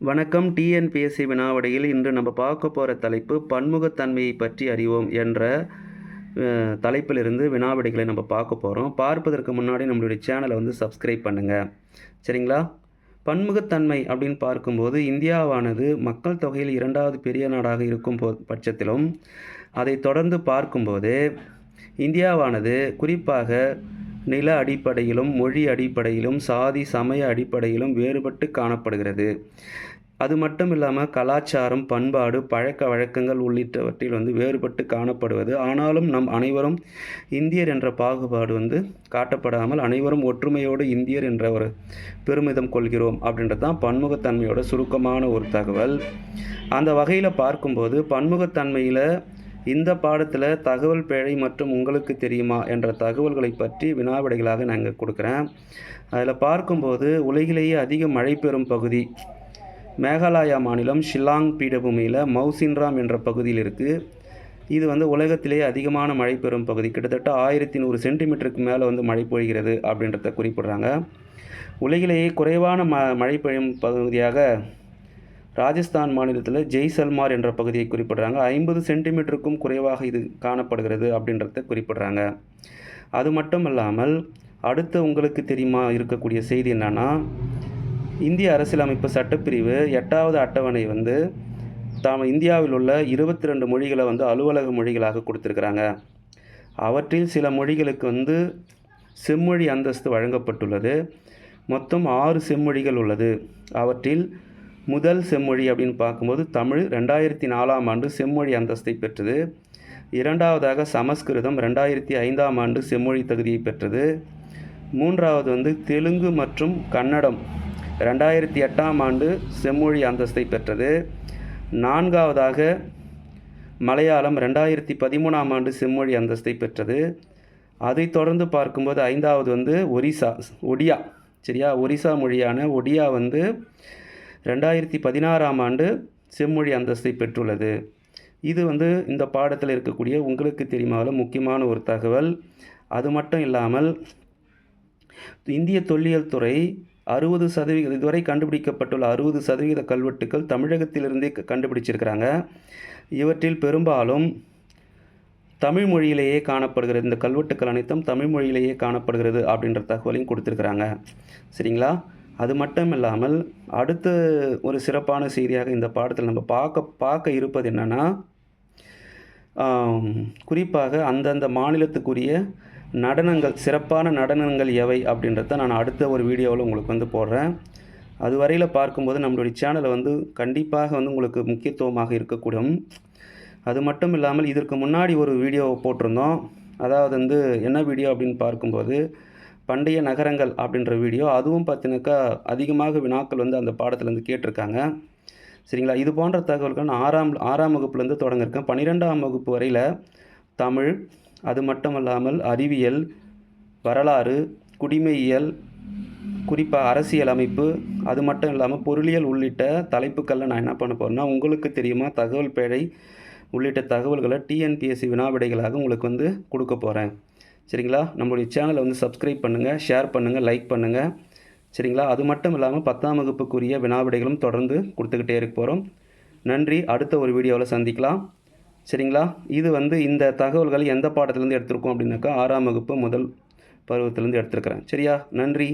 வணக்கம் டிஎன்பிஎஸ்சி வினாவடியில் இன்று நம்ம பார்க்க போகிற தலைப்பு பன்முகத்தன்மையை பற்றி அறிவோம் என்ற தலைப்பிலிருந்து வினாவிடைகளை நம்ம பார்க்க போகிறோம் பார்ப்பதற்கு முன்னாடி நம்மளுடைய சேனலை வந்து சப்ஸ்கிரைப் பண்ணுங்கள் சரிங்களா? பன்முகத்தன்மை அப்படின்னு பார்க்கும்போது இந்தியாவானது மக்கள் தொகையில் இரண்டாவது பெரிய நாடாக இருக்கும் போ பட்சத்திலும் அதை தொடர்ந்து பார்க்கும்போது இந்தியாவானது குறிப்பாக நில அடிப்படையிலும் மொழி அடிப்படையிலும் சாதி சமய அடிப்படையிலும் வேறுபட்டு காணப்படுகிறது. அது மட்டும் இல்லாமல் கலாச்சாரம் பண்பாடு பழக்க வழக்கங்கள் உள்ளிட்டவற்றில் வந்து வேறுபட்டு காணப்படுவது. ஆனாலும் நம் அனைவரும் இந்தியர் என்ற பாகுபாடு வந்து காட்டப்படாமல் அனைவரும் ஒற்றுமையோடு இந்தியர் என்ற ஒரு பெருமிதம் கொள்கிறோம் அப்படின்றது தான் பன்முகத்தன்மையோட சுருக்கமான ஒரு தகவல். அந்த வகையில் பார்க்கும்போது பன்முகத்தன்மையில் இந்த பாடத்தில் தகவல் பிழை மற்றும் உங்களுக்கு தெரியுமா என்ற தகவல்களை பற்றி வினாவிடைகளாக நாங்கள் கொடுக்குறேன். அதில் பார்க்கும்போது உலகிலேயே அதிக மழை பெறும் பகுதி மேகாலயா மாநிலம் ஷில்லாங் பீடபூமியில் மௌசின்ராம் என்ற பகுதியில் இருக்குது இது வந்து உலகத்திலேயே அதிகமான மழை பெறும் பகுதி. கிட்டத்தட்ட ஆயிரத்தி நூறு சென்டிமீட்டருக்கு மேலே வந்து மழை பொழிகிறது அப்படின்றத குறிப்பிடுறாங்க. உலகிலேயே குறைவான ம மழை பெய்யும் பகுதியாக ராஜஸ்தான் மாநிலத்தில் ஜெய்சல்மார் என்ற பகுதியை குறிப்பிடுறாங்க. ஐம்பது சென்டிமீட்டருக்கும் குறைவாக இது காணப்படுகிறது அப்படின்றத குறிப்பிடுறாங்க. அது மட்டும் இல்லாமல் அடுத்து உங்களுக்கு தெரியுமா இருக்கக்கூடிய செய்தி என்னன்னா இந்திய அரசியலமைப்பு சட்டப்பிரிவு எட்டாவது அட்டவணை வந்து தாம் இந்தியாவில் உள்ள இருபத்தி ரெண்டு மொழிகளை வந்து அலுவலக மொழிகளாக கொடுத்துருக்குறாங்க. அவற்றில் சில மொழிகளுக்கு வந்து செம்மொழி அந்தஸ்து வழங்கப்பட்டுள்ளது. மொத்தம் ஆறு செம்மொழிகள் உள்ளது. அவற்றில் முதல் செம்மொழி அப்படின்னு பார்க்கும்போது தமிழ் ரெண்டாயிரத்தி நாலாம் ஆண்டு செம்மொழி அந்தஸ்தை பெற்றது. இரண்டாவதாக சமஸ்கிருதம் ரெண்டாயிரத்தி ஐந்தாம் ஆண்டு செம்மொழி தகுதியை பெற்றது. மூன்றாவது வந்து தெலுங்கு மற்றும் கன்னடம் ரெண்டாயிரத்தி எட்டாம் ஆண்டு செம்மொழி அந்தஸ்தை பெற்றது. நான்காவதாக மலையாளம் ரெண்டாயிரத்தி பதிமூணாம் ஆண்டு செம்மொழி அந்தஸ்தை பெற்றது. அதைத் தொடர்ந்து பார்க்கும்போது ஐந்தாவது வந்து ஒரிசா ஒடியா சரியா? ஒரிசா மொழியான ஒடியா வந்து ரெண்டாயிரத்தி பதினாறாம் ஆண்டு செம்மொழி அந்தஸ்தை பெற்றுள்ளது. இது வந்து இந்த பாடத்தில் இருக்கக்கூடிய உங்களுக்கு தெரியுமாவில் முக்கியமான ஒரு தகவல். அது மட்டும் இல்லாமல் இந்திய தொல்லியல் துறை அறுபது சதவீத இதுவரை கண்டுபிடிக்கப்பட்டுள்ள அறுபது சதவீத கல்வெட்டுக்கள் தமிழகத்திலிருந்தே கண்டுபிடிச்சிருக்கிறாங்க. இவற்றில் பெரும்பாலும் தமிழ் மொழியிலேயே காணப்படுகிறது. இந்த கல்வெட்டுக்கள் அனைத்தும் தமிழ் மொழியிலேயே காணப்படுகிறது அப்படின்ற தகவலையும் கொடுத்துருக்குறாங்க. சரிங்களா? அது மட்டும் இல்லாமல் அடுத்த ஒரு சிறப்பான செய்தியாக இந்த பாடத்தில் நம்ம பார்க்க பார்க்க இருப்பது என்னென்னா குறிப்பாக அந்தந்த மாநிலத்துக்குரிய நடனங்கள் சிறப்பான நடனங்கள் எவை அப்படின்றத நான் அடுத்த ஒரு வீடியோவில் உங்களுக்கு வந்து போடுறேன். அது வரையில் பார்க்கும்போது நம்மளுடைய சேனலை வந்து கண்டிப்பாக வந்து உங்களுக்கு முக்கியத்துவமாக இருக்கக்கூடும். அது மட்டும் இல்லாமல் இதற்கு முன்னாடி ஒரு வீடியோ போட்டிருந்தோம். அதாவது வந்து என்ன வீடியோ அப்படின்னு பார்க்கும்போது பண்டைய நகரங்கள் அப்படின்ற வீடியோ அதுவும் பார்த்தினாக்கா அதிகமாக வினாக்கள் வந்து அந்த பாடத்துலேருந்து கேட்டிருக்காங்க. சரிங்களா? இது போன்ற தகவல்கள் நான் ஆறாம் ஆறாம் வகுப்புலேருந்து தொடங்கியிருக்கேன். பன்னிரெண்டாம் வகுப்பு வரையில் தமிழ் அது மட்டுமல்லாமல் அறிவியல் வரலாறு குடிமையியல் குறிப்பாக அரசியல் அமைப்பு அது மட்டும் இல்லாமல் பொருளியல் உள்ளிட்ட தலைப்புக்களில் நான் என்ன பண்ண போகிறேன்னா உங்களுக்கு தெரியுமா தகவல் பேழை உள்ளிட்ட தகவல்களை டிஎன்பிஎஸ்சி வினாவிடைகளாக உங்களுக்கு வந்து கொடுக்க போகிறேன் சரிங்களா? நம்மளுடைய சேனலை வந்து சப்ஸ்கிரைப் பண்ணுங்கள் ஷேர் பண்ணுங்கள் லைக் பண்ணுங்கள் சரிங்களா? அது மட்டும் இல்லாமல் பத்தாம் வகுப்புக்குரிய வினாவிடைகளும் தொடர்ந்து கொடுத்துக்கிட்டே இருக்க போகிறோம் நன்றி. அடுத்த ஒரு வீடியோவில் சந்திக்கலாம். சரிங்களா? இது வந்து இந்த தகவல்கள் எந்த பாடத்துலேருந்து எடுத்திருக்கோம் அப்படின்னாக்கா ஆறாம் வகுப்பு முதல் பருவத்திலேருந்து எடுத்திருக்கிறேன். சரியா? நன்றி.